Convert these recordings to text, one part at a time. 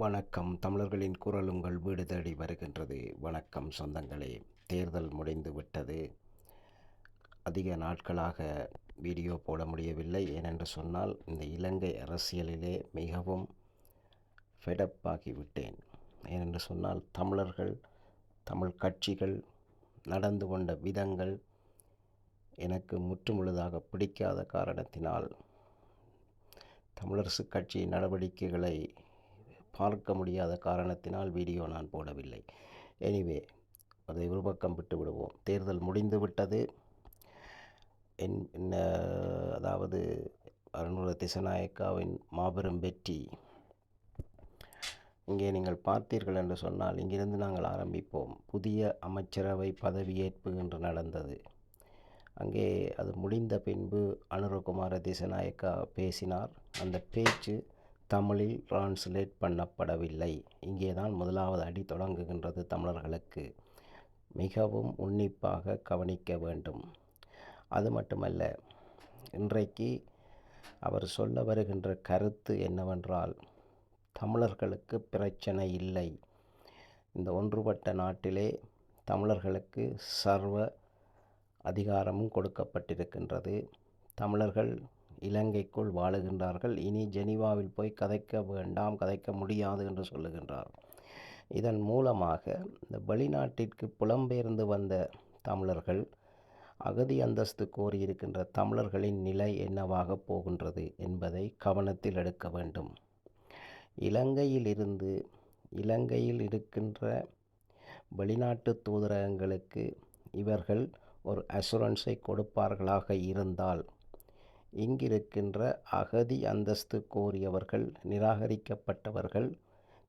வணக்கம். தமிழர்களின் குரல் உங்கள் வீடு தேடி வருகின்றது. வணக்கம் சொந்தங்களே. தேர்தல் முடிந்து விட்டது. அதிக நாட்களாக வீடியோ போட முடியவில்லை. ஏனென்று சொன்னால் இந்த இலங்கை அரசியலிலே மிகவும் ஃபெடப்பாகிவிட்டேன் ஏனென்று சொன்னால் தமிழர்கள் தமிழ் கட்சிகள் நடந்து கொண்ட விதங்கள் எனக்கு முற்றுமுழுதாக பிடிக்காத காரணத்தினால் தமிழரசு கட்சி நடவடிக்கைகளை பார்க்க முடியாத காரணத்தினால் வீடியோ நான் போடவில்லை. எனிவே அதை ஒரு பக்கம் விட்டு விடுவோம் தேர்தல் முடிந்து விட்டது என் என்ன அதாவது அருணூர திசநாயக்காவின் மாபெரும் வெற்றி. இங்கே நீங்கள் பார்த்தீர்கள் என்று சொன்னால் இங்கிருந்து நாங்கள் ஆரம்பிப்போம். புதிய அமைச்சரவை பதவியேற்பு என்று நடந்தது. அங்கே அது முடிந்த பின்பு அனுரகுமார திசநாயக்கா பேசினார். அந்த பேச்சு தமிழில் டிரான்ஸ்லேட் பண்ணப்படவில்லை. இங்கே தான் முதலாவது அடி தொடங்குகின்றது தமிழர்களுக்கு. மிகவும் உன்னிப்பாக கவனிக்க வேண்டும். அது மட்டுமல்ல இன்றைக்கு அவர் சொல்ல வருகின்ற கருத்து என்னவென்றால் தமிழர்களுக்கு பிரச்சனை இல்லை. இந்த ஒன்றுபட்ட நாட்டிலே தமிழர்களுக்கு சர்வ அதிகாரமும் கொடுக்கப்பட்டிருக்கின்றது. தமிழர்கள் இலங்கைக்குள் வாழுகின்றார்கள். இனி ஜெனீவாவில் போய் கதைக்க வேண்டாம் கதைக்க முடியாது என்று சொல்லுகின்றார். இதன் மூலமாக இந்த வெளிநாட்டிற்கு புலம்பெயர்ந்து வந்த தமிழர்கள் அகதி அந்தஸ்து கோரியிருக்கின்ற தமிழர்களின் நிலை என்னவாக போகின்றது என்பதை கவனத்தில் எடுக்க வேண்டும். இலங்கையில் இருந்து இலங்கையில் இருக்கின்ற வெளிநாட்டு தூதரகங்களுக்கு இவர்கள் ஒரு அசுரன்ஸை கொடுப்பார்களாக இருந்தால் இங்கிருக்கின்ற அகதி அந்தஸ்து கோரியவர்கள் நிராகரிக்கப்பட்டவர்கள்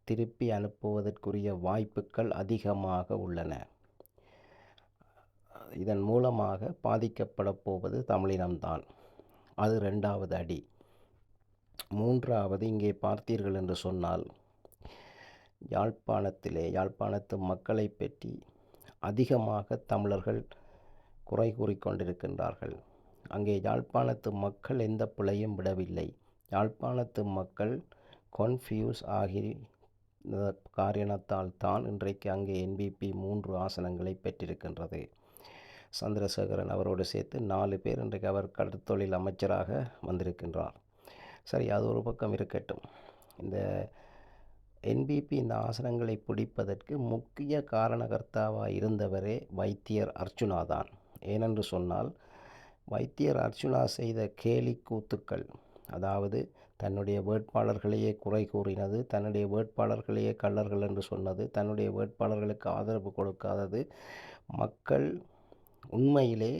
திருப்பி அனுப்புவதற்குரிய வாய்ப்புகள் அதிகமாக உள்ளன. இதன் மூலமாக பாதிக்கப்பட போவது தமிழினம்தான். அது ரெண்டாவது அடி. மூன்றாவது இங்கே பார்த்தீர்கள் என்று சொன்னால் யாழ்ப்பாணத்திலே யாழ்ப்பாணத்து மக்களை பற்றி அதிகமாக தமிழர்கள் குறை கூறிக்கொண்டிருக்கின்றார்கள் அங்கே யாழ்ப்பாணத்து மக்கள் எந்த பிழையும் விடவில்லை. யாழ்ப்பாணத்து மக்கள் கன்ஃபியூஸ் ஆகி காரணத்தால் தான் இன்றைக்கு அங்கே என்பிபி மூன்று ஆசனங்களை பெற்றிருக்கின்றது. சந்திரசேகரன் அவரோடு சேர்த்து நாலு பேர் இன்றைக்கு அவர் கடற்தொழில் அமைச்சராக வந்திருக்கின்றார். சரி அது ஒரு பக்கம் இருக்கட்டும். இந்த என்பிபி இந்த ஆசனங்களை பிடிப்பதற்கு முக்கிய காரணகர்த்தாவாக இருந்தவரே வைத்தியர் அர்ச்சுனா தான் ஏனென்று சொன்னால் வைத்தியர் அர்ச்சுனா செய்த கேலி கூத்துக்கள். அதாவது தன்னுடைய வேட்பாளர்களையே குறை கூறினது தன்னுடைய வேட்பாளர்களையே கள்ளர்கள் என்று சொன்னது தன்னுடைய வேட்பாளர்களுக்கு ஆதரவு கொடுக்காதது. மக்கள் உண்மையிலே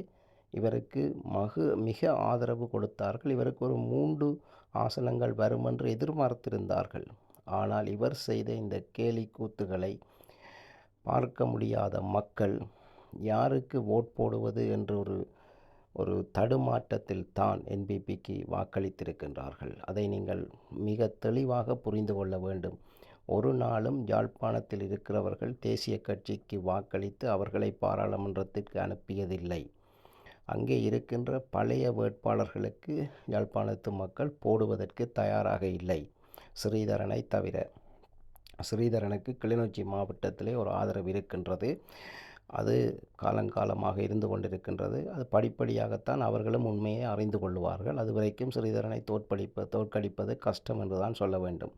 இவருக்கு மகு மிக ஆதரவு கொடுத்தார்கள். இவருக்கு ஒரு மூன்று ஆசனங்கள் வரும் என்று எதிர்பார்த்திருந்தார்கள். ஆனால் இவர் செய்த இந்த கேலி கூத்துகளை பார்க்க முடியாத மக்கள் யாருக்கு ஓட் போடுவது என்ற ஒரு தடுமாற்றத்தில் தான் என்பிபிக்கு வாக்களித்திருக்கின்றார்கள். அதை நீங்கள் மிக தெளிவாக புரிந்து கொள்ள வேண்டும். ஒரு நாளும் யாழ்ப்பாணத்தில் இருக்கிறவர்கள் தேசிய கட்சிக்கு வாக்களித்து அவர்களை பாராளுமன்றத்திற்கு அனுப்பியதில்லை. அங்கே இருக்கின்ற பழைய வேட்பாளர்களுக்கு யாழ்ப்பாணத்து மக்கள் போடுவதற்கு தயாராக இல்லை. ஸ்ரீதரனை தவிர ஸ்ரீதரனுக்கு கிளிநொச்சி மாவட்டத்திலே ஒரு ஆதரவு இருக்கின்றது. அது காலங்காலமாக இருந்து கொண்டிருக்கின்றது. அது படிப்படியாகத்தான் அவர்களும் உண்மையை அறிந்து கொள்வார்கள். அது வரைக்கும் ஸ்ரீதரனை தோற்கடிப்ப தோற்கடிப்பது கஷ்டம் என்று தான் சொல்ல வேண்டும்.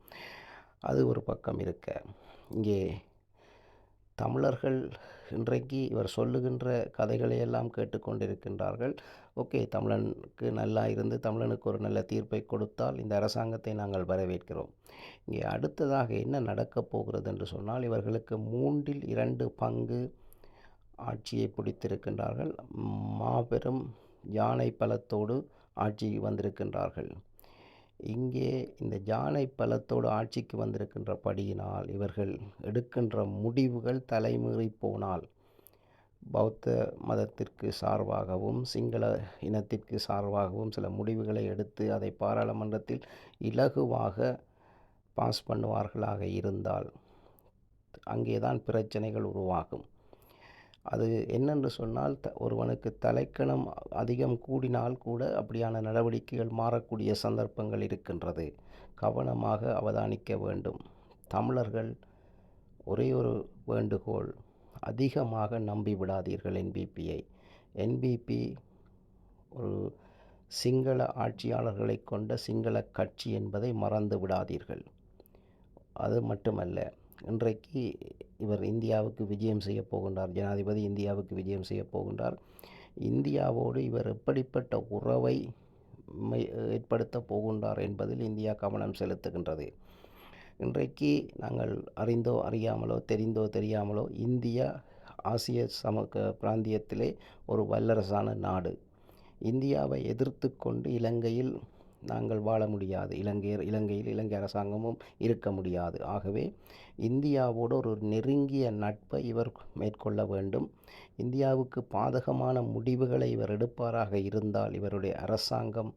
அது ஒரு பக்கம் இருக்க. இங்கே தமிழர்கள் இன்றைக்கு இவர் சொல்லுகின்ற கதைகளை எல்லாம் கேட்டுக்கொண்டிருக்கின்றார்கள். ஓகே தமிழனுக்கு நல்லா இருந்து தமிழனுக்கு ஒரு நல்ல தீர்ப்பை கொடுத்தால் இந்த அரசாங்கத்தை நாங்கள் வரவேற்கிறோம். இங்கே அடுத்ததாக என்ன நடக்கப் போகிறது என்று சொன்னால் இவர்களுக்கு மூன்றில் இரண்டு பங்கு ஆட்சியை பிடித்திருக்கின்றார்கள். மாபெரும் யானை பலத்தோடு ஆட்சிக்கு வந்திருக்கின்றார்கள். இங்கே இந்த யானை பலத்தோடு ஆட்சிக்கு வந்திருக்கின்ற படியினால் இவர்கள் எடுக்கின்ற முடிவுகள் தலைமீறி போனால் பௌத்த மதத்திற்கு சார்பாகவும் சிங்கள இனத்திற்கு சார்பாகவும் சில முடிவுகளை எடுத்து அதை பாராளுமன்றத்தில் இலகுவாக பாஸ் பண்ணுவார்களாக இருந்தால் அங்கேதான் பிரச்சனைகள் உருவாகும். அது என்னென்று சொன்னால் த ஒருவனுக்கு தலைக்கணம் அதிகம் கூடினால் கூட அப்படியான நடவடிக்கைகள் மாறக்கூடிய சந்தர்ப்பங்கள் இருக்கின்றது. கவனமாக அவதானிக்க வேண்டும். தமிழர்கள் ஒரே ஒரு வேண்டுகோள் அதிகமாக நம்பி விடாதீர்கள் என்பிபியை. என்பிபி ஒரு சிங்கள ஆட்சியாளர்களை கொண்ட சிங்கள கட்சி என்பதை மறந்து விடாதீர்கள். அது மட்டுமல்ல இன்றைக்கு இவர் இந்தியாவுக்கு விஜயம் செய்ய போகின்றார். ஜனாதிபதி இந்தியாவுக்கு விஜயம் செய்ய போகின்றார். இந்தியாவோடு இவர் எப்படிப்பட்ட உறவை ஏற்படுத்த போகின்றார் என்பதில் இந்தியா கவனம் செலுத்துகின்றது. இன்றைக்கு நாங்கள் அறிந்தோ அறியாமலோ தெரிந்தோ தெரியாமலோ இந்தியா ஆசிய சம பிராந்தியத்திலே ஒரு வல்லரசான நாடு. இந்தியாவை எதிர்த்து கொண்டு இலங்கையில் நாங்கள் வாழ முடியாது. இலங்கையர் இலங்கையில் இலங்கை அரசாங்கமும் இருக்க முடியாது. ஆகவே இந்தியாவோடு ஒரு நெருங்கிய நட்பை இவர் மேற்கொள்ள வேண்டும். இந்தியாவுக்கு பாதகமான முடிவுகளை இவர் எடுப்பாராக இருந்தால் இவருடைய அரசாங்கம்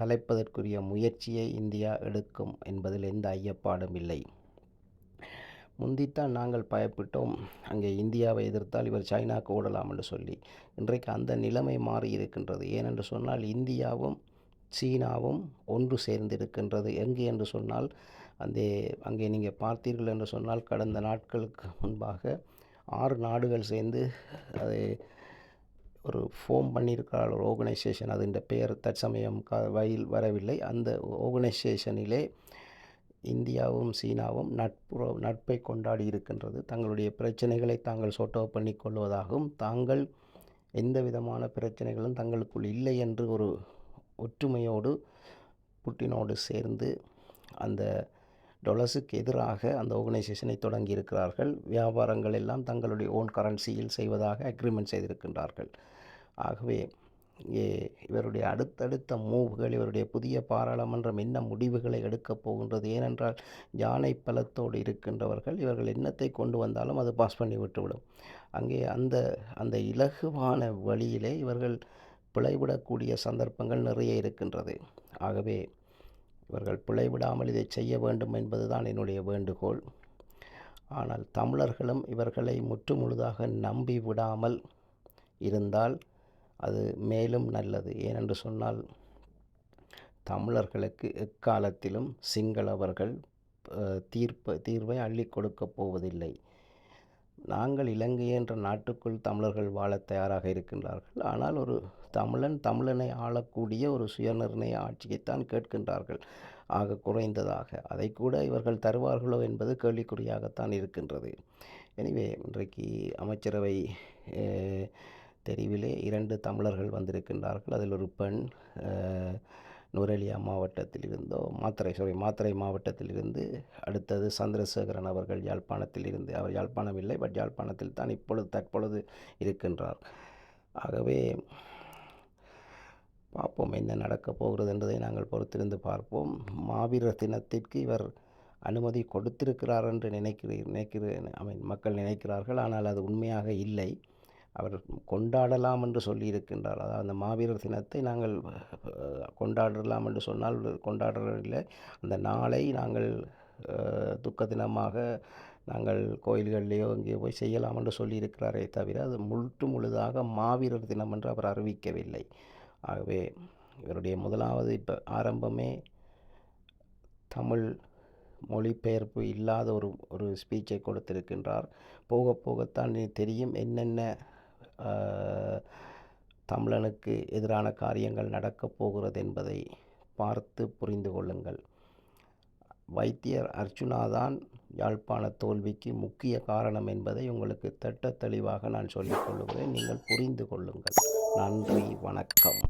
கலைப்பதற்குரிய முயற்சியை இந்தியா எடுக்கும் என்பதில் எந்த ஐயப்பாடும் இல்லை. முந்தித்தான் நாங்கள் பயப்பட்டோம். அங்கே இந்தியாவை எதிர்த்தால் இவர் சைனாக்கு ஓடலாம் என்று சொல்லி. இன்றைக்கு அந்த நிலைமை மாறி இருக்கின்றது ஏனென்று சொன்னால் இந்தியாவும் சீனாவும் ஒன்று சேர்ந்திருக்கின்றது. எங்கே என்று சொன்னால் அந்த அங்கே நீங்கள் பார்த்தீர்கள் என்று சொன்னால் கடந்த நாட்களுக்கு முன்பாக ஆறு நாடுகள் சேர்ந்து அதை ஒரு ஃபோம் பண்ணியிருக்கிறார் ஒரு ஆர்கனைசேஷன் அது இந்த பெயர் தற்சமயம் க வயல் வரவில்லை. அந்த ஆர்கனைசேஷனிலே இந்தியாவும் சீனாவும் நட்புற நட்பை கொண்டாடி இருக்கின்றது. தங்களுடைய பிரச்சனைகளை தாங்கள் சோட்டோ பண்ணி கொள்வதாகவும் தாங்கள் எந்த விதமான பிரச்சனைகளும் தங்களுக்குள் இல்லை என்று ஒரு ஒற்றுமையோடு புட்டினோடு சேர்ந்து அந்த டொலஸுக்கு எதிராக அந்த ஆர்கனைசேஷனை தொடங்கி இருக்கிறார்கள் வியாபாரங்கள் எல்லாம் தங்களுடைய ஓன் கரன்சியில் செய்வதாக அக்ரிமெண்ட் செய்திருக்கின்றார்கள். ஆகவே இங்கே இவருடைய அடுத்தடுத்த மூவ்கள் இவருடைய புதிய பாராளுமன்றம் என்ன முடிவுகளை எடுக்கப் போகின்றது. ஏனென்றால் யானை பலத்தோடு இருக்கின்றவர்கள் இவர்கள் எண்ணத்தை கொண்டு வந்தாலும் அது பாஸ் பண்ணி விட்டுவிடும். அங்கே அந்த அந்த இலகுவான வழியிலே இவர்கள் பிழைவிடக்கூடிய சந்தர்ப்பங்கள் நிறைய இருக்கின்றது. ஆகவே இவர்கள் பிழைவிடாமல் இதை செய்ய வேண்டும் என்பதுதான் என்னுடைய வேண்டுகோள். ஆனால் தமிழர்களும் இவர்களை முற்றுமுழுதாக நம்பி விடாமல் இருந்தால் அது மேலும் நல்லது. ஏனென்று சொன்னால் தமிழர்களுக்கு எக்காலத்திலும் சிங்களவர்கள் தீர்ப்ப தீர்வை அள்ளி கொடுக்கப் போவதில்லை. நாங்கள் இலங்கை என்ற நாட்டுக்குள் தமிழர்கள் வாழ தயாராக இருக்கின்றார்கள். ஆனால் ஒரு தமிழன் தமிழனை ஆளக்கூடிய ஒரு சுயநிர்ணய ஆட்சியைத்தான் கேட்கின்றார்கள். ஆக குறைந்ததாக. அதை கூட இவர்கள் தருவார்களோ என்பது கேள்விக்குறியாகத்தான் இருக்கின்றது. எனவே இன்றைக்கு அமைச்சரவை தெரிவிலே இரண்டு தமிழர்கள் வந்திருக்கின்றார்கள். அதில் ஒரு பெண் நுரலியா மாவட்டத்திலிருந்தோ மாத்திரை சாரி மாத்திரை மாவட்டத்திலிருந்து அடுத்தது சந்திரசேகரன் அவர்கள் யாழ்ப்பாணத்தில் இருந்து அவர் யாழ்ப்பாணம் இல்லை பட் யாழ்ப்பாணத்தில் தான் இப்பொழுது தற்பொழுது இருக்கின்றார். ஆகவே பார்ப்போம் என்ன நடக்கப் போகிறது என்பதை நாங்கள் பொறுத்திருந்து பார்ப்போம். மாவீரர் தினத்திற்கு இவர் அனுமதி கொடுத்திருக்கிறார் என்று நினைக்கிறேன் நினைக்கிறேன் ஐ மீன் மக்கள் நினைக்கிறார்கள். ஆனால் அது உண்மையாக இல்லை. அவர் கொண்டாடலாம் என்று சொல்லியிருக்கின்றார். அதாவது அந்த மாவீரர் தினத்தை நாங்கள் கொண்டாடலாம் என்று சொன்னால் கொண்டாடுறதில்லை அந்த நாளை நாங்கள் துக்க தினமாக நாங்கள் கோயில்கள்லேயோ இங்கேயோ போய் செய்யலாம் என்று சொல்லியிருக்கிறாரே தவிர அது முழுட்டு முழுதாக மாவீரர் தினம் என்று அவர் அறிவிக்கவில்லை. ஆகவே இவருடைய முதலாவது இப்போ ஆரம்பமே தமிழ் மொழிபெயர்ப்பு இல்லாத ஒரு ஒரு ஸ்பீச்சை கொடுத்திருக்கின்றார். போக போகத்தான் தெரியும் என்னென்ன தமிழனுக்கு எதிரான காரியங்கள் நடக்கப் போகிறது என்பதை பார்த்து புரிந்து கொள்ளுங்கள். வைத்தியர் அர்ஜுனாதான் தான் யாழ்ப்பாண தோல்விக்கு முக்கிய காரணம் என்பதை உங்களுக்கு திட்ட தெளிவாக நான் சொல்லிக் கொள்ளுகிறேன். நீங்கள் புரிந்து கொள்ளுங்கள். நன்றி வணக்கம்.